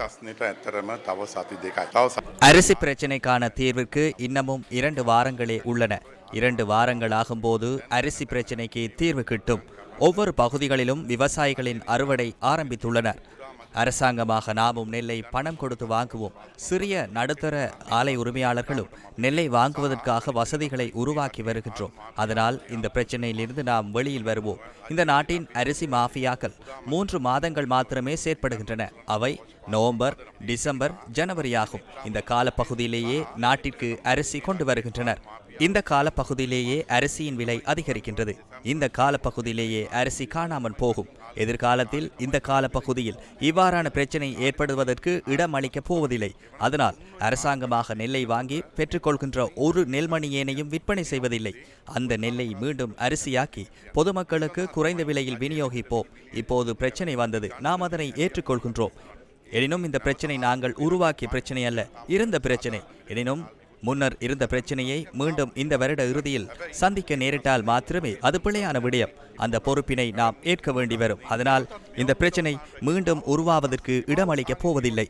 ප්‍රශ්නයට ඇත්තරම තව සති දෙකයි. තව සති அரிசி பிரச்சினைக்கான தீர்விற்கு இன்னமும் இரண்டு வாரங்களே உள்ளன இரண்டு வாரங்கள் ஆகும்போது அரிசி பிரச்சினைக்கு தீர்வு கிட்டும் ஒவ்வொரு பகுதிகளிலும் விவசாயிகளின் அறுவடை ஆரம்பித்துள்ளனர் அரசாங்கமாக நாமும் நெல்லை பணம் கொடுத்து வாங்குவோம். சிறிய நடுத்தர ஆலை உரிமையாளர்களும் நெல்லை வாங்குவதற்காக வசதிகளை உருவாக்கி வருகின்றோம். அதனால் இந்த பிரச்சனையிலிருந்து நாம் வெளியில் வருவோம். இந்த நாட்டின் அரிசி மாஃபியாக்கள் மூன்று மாதங்கள் மாத்திரமே செயற்படுகின்றன. அவை நவம்பர் டிசம்பர் ஜனவரி ஆகும். இந்த காலப்பகுதியிலேயே நாட்டிற்கு அரிசி கொண்டு வருகின்றனர். இந்த காலப்பகுதியிலேயே அரிசியின் விலை அதிகரிக்கின்றது. இந்த காலப்பகுதியிலேயே அரிசி காணாமல் போகும். எதிர்காலத்தில் இந்த காலப்பகுதியில் இவ்வாறான பிரச்சனை ஏற்படுவதற்கு இடம் அளிக்கப் போவதில்லை. அதனால் அரசாங்கமாக நெல்லை வாங்கி பெற்றுக்கொள்கின்ற ஒரு நெல்மணி ஏனையும் விற்பனை செய்வதில்லை. அந்த நெல்லை மீண்டும் அரிசியாக்கி பொதுமக்களுக்கு குறைந்த விலையில் விநியோகிப்போம். இப்போது பிரச்சனை வந்தது. நாம் அதனை ஏற்றுக்கொள்கின்றோம். எனினும் இந்த பிரச்சனை நாங்கள் உருவாக்கிய பிரச்சனை அல்ல. இருந்த பிரச்சனை. எனினும் முன்னர் இருந்த பிரச்சனையை மீண்டும் இந்த வருட இறுதியில் சந்திக்க நேரிட்டால் மாத்திரமே அது பிழையான விடயம். அந்த பொறுப்பினை நாம் ஏற்க வேண்டி வரும். அதனால் இந்த பிரச்சனை மீண்டும் உருவாவதற்கு இடமளிக்கப் போவதில்லை.